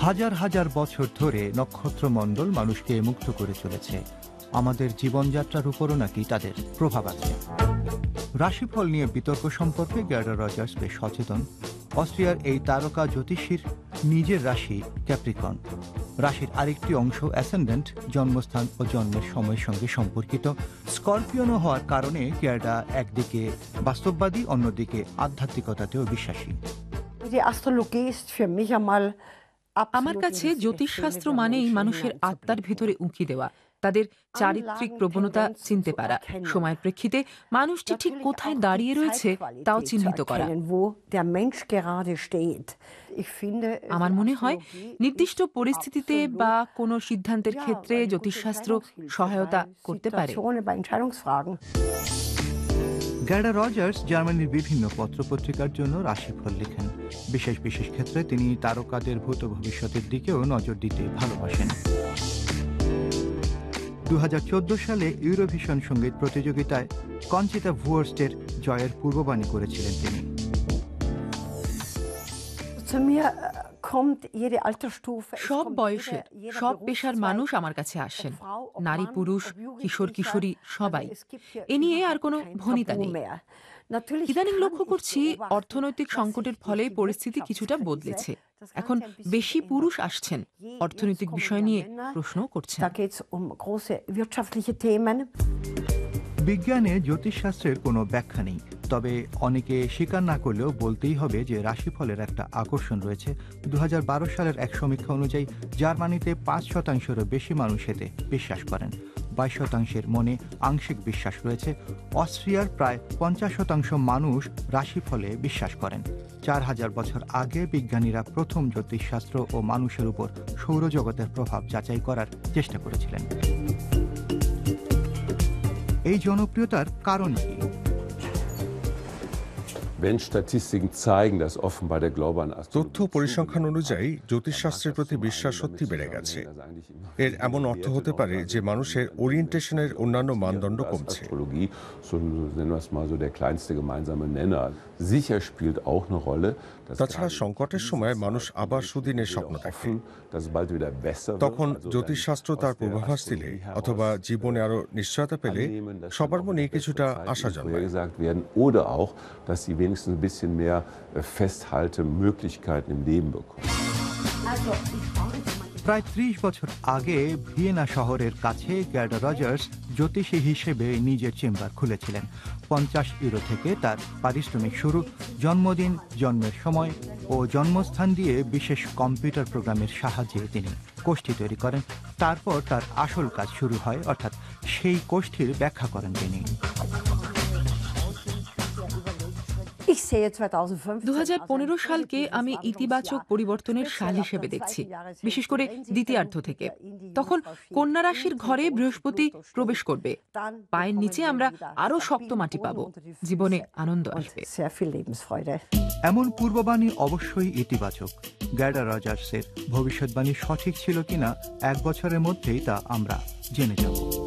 হাজার হাজার বছর ধরে নক্ষত্রমণ্ডল মানুষকে মুক্ত করে চলেছে। আমাদের জীবনযাত্রার উপরও নাকি তাদের প্রভাব আছে। রাশিফল নিয়ে বিতর্ক সম্পর্কে গ্যাডা রজার্স বেশ সচেতন। অস্ট্রিয়ার এই তারকা জ্যোতিষীর নিজের রাশি ক্যাপ্রিকন। রাশির আরেকটি অংশ অ্যাসেন্ডেন্ট, জন্মস্থান ও জন্মের সময়ের সঙ্গে সম্পর্কিত। স্করপিয়নও হওয়ার কারণে গ্যাডা একদিকে বাস্তববাদী, অন্যদিকে আধ্যাত্মিকতাতেও বিশ্বাসী। Die Astrologie ist আমার কাছে জ্যোতিষশাস্ত্র মানেই মানুষের আত্মার ভেতরে উঁকি দেওয়া। তাদের চারিত্রিক প্রবণতা চিনতে পারা। সময়ের প্রেক্ষিতে মানুষটি ঠিক কোথায় দাঁড়িয়ে রয়েছে তাও চিহ্নিত করা। আমার মনে হয় নির্দিষ্ট পরিস্থিতিতে বা কোনো সিদ্ধান্তের ক্ষেত্রে জ্যোতিষশাস্ত্র সহায়তা করতে পারে। গ্যাডা রজার্স জার্মানির বিভিন্ন পত্রপত্রিকার জন্য রাশিফল লিখেন। বিশেষ বিশেষ ক্ষেত্রে তিনি তারকাদের ভূত ভবিষ্যতের দিকেও নজর দিতে ভালোবাসেন। দু হাজার চোদ্দ সালে ইউরোভিশন সংগীত প্রতিযোগিতায় কঞ্চিতা ভুয়ার্স্টের জয়ের পূর্ববাণী করেছিলেন তিনি। সব বয়সের সব পেশার মানুষ আমার কাছে আসেন। নারী পুরুষ কিশোর কিশোরী সবাই। এ নিয়ে আর কোনো ভনিতা নেই। ইদানিং লক্ষ্য করছি অর্থনৈতিক সংকটের ফলে পরিস্থিতি কিছুটা বদলেছে। এখন বেশি পুরুষ আসছেন। অর্থনৈতিক বিষয় নিয়ে প্রশ্নও করছেন। বিজ্ঞানে জ্যোতিষশাস্ত্রের কোনো ব্যাখ্যা নেই। তবে অনেকে স্বীকার না করলেও বলতেই হবে যে রাশিফলের একটা আকর্ষণ রয়েছে। দু হাজার বারো সালের এক সমীক্ষা অনুযায়ী জার্মানিতে পাঁচ শতাংশেরও বেশি মানুষ এতে বিশ্বাস করেন। বাইশ শতাংশের মনে আংশিক বিশ্বাস রয়েছে। অস্ট্রিয়ার প্রায় পঞ্চাশ শতাংশ মানুষ রাশিফলে বিশ্বাস করেন। চার হাজার বছর আগে বিজ্ঞানীরা প্রথম জ্যোতিষশাস্ত্র ও মানুষের উপর সৌরজগতের প্রভাব যাচাই করার চেষ্টা করেছিলেন। এই জনপ্রিয়তার কারণ কি? তথ্য পরিসংখ্যান অনুযায়ী জ্যোতিষশাস্ত্রের প্রতি বিশ্বাস সত্যি বেড়ে গেছে। এর এমন অর্থ হতে পারে যে মানুষের ওরিয়েন্টেশনের অন্যান্য মানদণ্ড কমছে। তাছাড়া সংকটের সময় মানুষ আবার সুদিনের স্বপ্ন দেখে। তখন জ্যোতিষশাস্ত্র তার পূর্বাভাস দিলে অথবা জীবনে আরও নিশ্চয়তা পেলে সবার মনে কিছুটা আশা জন্মায়। Wenigstens ein bisschen mehr Festhaltemöglichkeiten im Leben bekommen. Also, প্রায় ত্রিশ বছর আগে ভিয়েনা শহরের কাছে গ্যাডা রজার্স জ্যোতিষী হিসেবে নিজের চেম্বার খুলেছিলেন। পঞ্চাশ ইউরো থেকে তার পারিশ্রমিক শুরু জন্মদিন জন্মের সময় ও জন্মস্থান দিয়ে বিশেষ কম্পিউটার প্রোগ্রামের সাহায্যে তিনি কোষ্ঠী তৈরি করেন। তারপর তার আসল কাজ শুরু হয় অর্থাৎ সেই কোষ্ঠীর ব্যাখ্যা করেন তিনি। দু সালকে আমি ইতিবাচক পরিবর্তনের সাল হিসেবে দেখছি। বিশেষ করে দ্বিতীয়ার্ধ থেকে। তখন কন্যা রাশির ঘরে বৃহস্পতি প্রবেশ করবে। পায়ের নিচে আমরা আরও শক্ত মাটি পাব। জীবনে আনন্দ আসবে। এমন পূর্ববাণী অবশ্যই ইতিবাচক। গ্যাডা রজার্সের ভবিষ্যৎবাণী সঠিক ছিল কিনা এক বছরের মধ্যেই তা আমরা জেনে যাব।